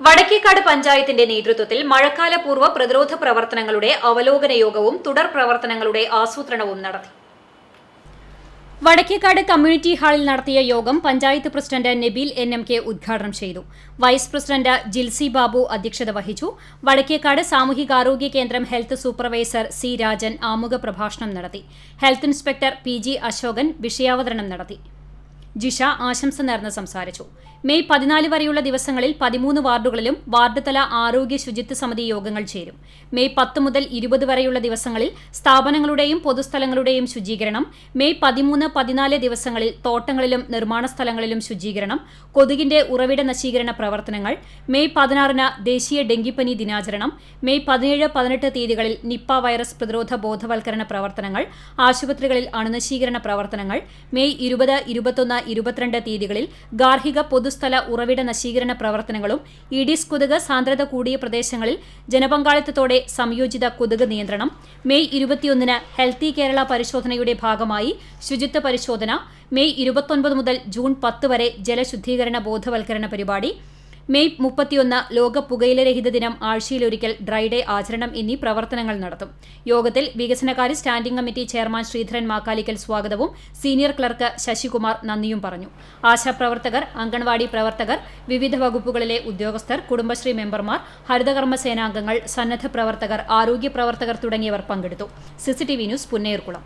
വടക്കേക്കാട് പഞ്ചായത്തിന്റെ നേതൃത്വത്തിൽ മഴക്കാലപൂർവ പ്രതിരോധ പ്രവർത്തനങ്ങളുടെ അവലോകന യോഗവും തുടർ പ്രവർത്തനങ്ങളുടെ ആസൂത്രണവും നടത്തി. വടക്കേക്കാട് കമ്മ്യൂണിറ്റി ഹാളിൽ നടത്തിയ യോഗം panchayat president Nabeel N M K ഉദ്ഘാടനം ചെയ്തു. വൈസ് പ്രസിഡന്റ് ജിൽസി ബാബു അധ്യക്ഷത വഹിച്ചു. വടക്കേക്കാട് സാമൂഹികാരോഗ്യ കേന്ദ്രം ഹെൽത്ത് സൂപ്പർവൈസർ സി രാജൻ ആമുഖ പ്രഭാഷണം നടത്തി. Health inspector P G Ashokan വിഷയാവതരണം നടത്തി. ജിഷ ആശംസ നേർന്ന് സംസാരിച്ചു. മെയ് പതിനാല് വരെയുള്ള ദിവസങ്ങളിൽ പതിമൂന്ന് വാർഡുകളിലും വാർഡ് തല ആരോഗ്യ ശുചിത്വ സമിതി യോഗങ്ങൾ ചേരും. മെയ് പത്ത് മുതൽ ഇരുപത് വരെയുള്ള ദിവസങ്ങളിൽ സ്ഥാപനങ്ങളുടെയും പൊതുസ്ഥലങ്ങളുടെയും ശുചീകരണം മെയ് പതിമൂന്ന് പതിനാല് ദിവസങ്ങളിൽ തോട്ടങ്ങളിലും നിർമ്മാണ സ്ഥലങ്ങളിലും ശുചീകരണം കൊതുകിന്റെ ഉറവിട നശീകരണ പ്രവർത്തനങ്ങൾ മെയ് പതിനാറിന് ദേശീയ ഡെങ്കിപ്പനി ദിനാചരണം മെയ് പതിനേഴ് പതിനെട്ട് തീയതികളിൽ നിപ്പ വൈറസ് പ്രതിരോധ ബോധവൽക്കരണ പ്രവർത്തനങ്ങൾ ആശുപത്രികളിൽ അണുനശീകരണ പ്രവർത്തനങ്ങൾ മെയ് ഇരുപത് ഇരുപത്തൊന്ന് ഇരുപത്തിരണ്ട് തീയതികളിൽ ഗാർഹിക പൊതുസ്ഥല ഉറവിട നശീകരണ പ്രവർത്തനങ്ങളും ഇഡിസ് കൊതുക് സാന്ദ്രത കൂടിയ പ്രദേശങ്ങളിൽ ജനപങ്കാളിത്തത്തോടെ സംയോജിത കൊതുക് നിയന്ത്രണം മെയ് ഇരുപത്തിയൊന്നിന് ഹെൽത്തി കേരള പരിശോധനയുടെ ഭാഗമായി ശുചിത്വ പരിശോധന മെയ് ഇരുപത്തൊൻപത് മുതൽ ജൂൺ പത്ത് വരെ ജലശുദ്ധീകരണ ബോധവൽക്കരണ പരിപാടി മെയ് മുപ്പത്തിയൊന്ന് ലോക പുകയില രഹിത ദിനം ആഴ്ചയിലൊരിക്കൽ ഡ്രൈഡേ ആചരണം എന്നീ പ്രവർത്തനങ്ങൾ നടത്തും. യോഗത്തിൽ വികസനകാര്യ standing committee chairman Sreedharan Makkalikkal സ്വാഗതവും സീനിയർ ക്ലർക്ക് ശശികുമാർ നന്ദിയും പറഞ്ഞു. ആശാപ്രവർത്തകർ അംഗൻവാടി പ്രവർത്തകർ വിവിധ വകുപ്പുകളിലെ ഉദ്യോഗസ്ഥർ കുടുംബശ്രീ മെമ്പർമാർ ഹരിതകർമ്മ സേനാംഗങ്ങൾ സന്നദ്ധ പ്രവർത്തകർ ആരോഗ്യ പ്രവർത്തകർ തുടങ്ങിയവർ പങ്കെടുത്തു. CCTV news Punnayurkulam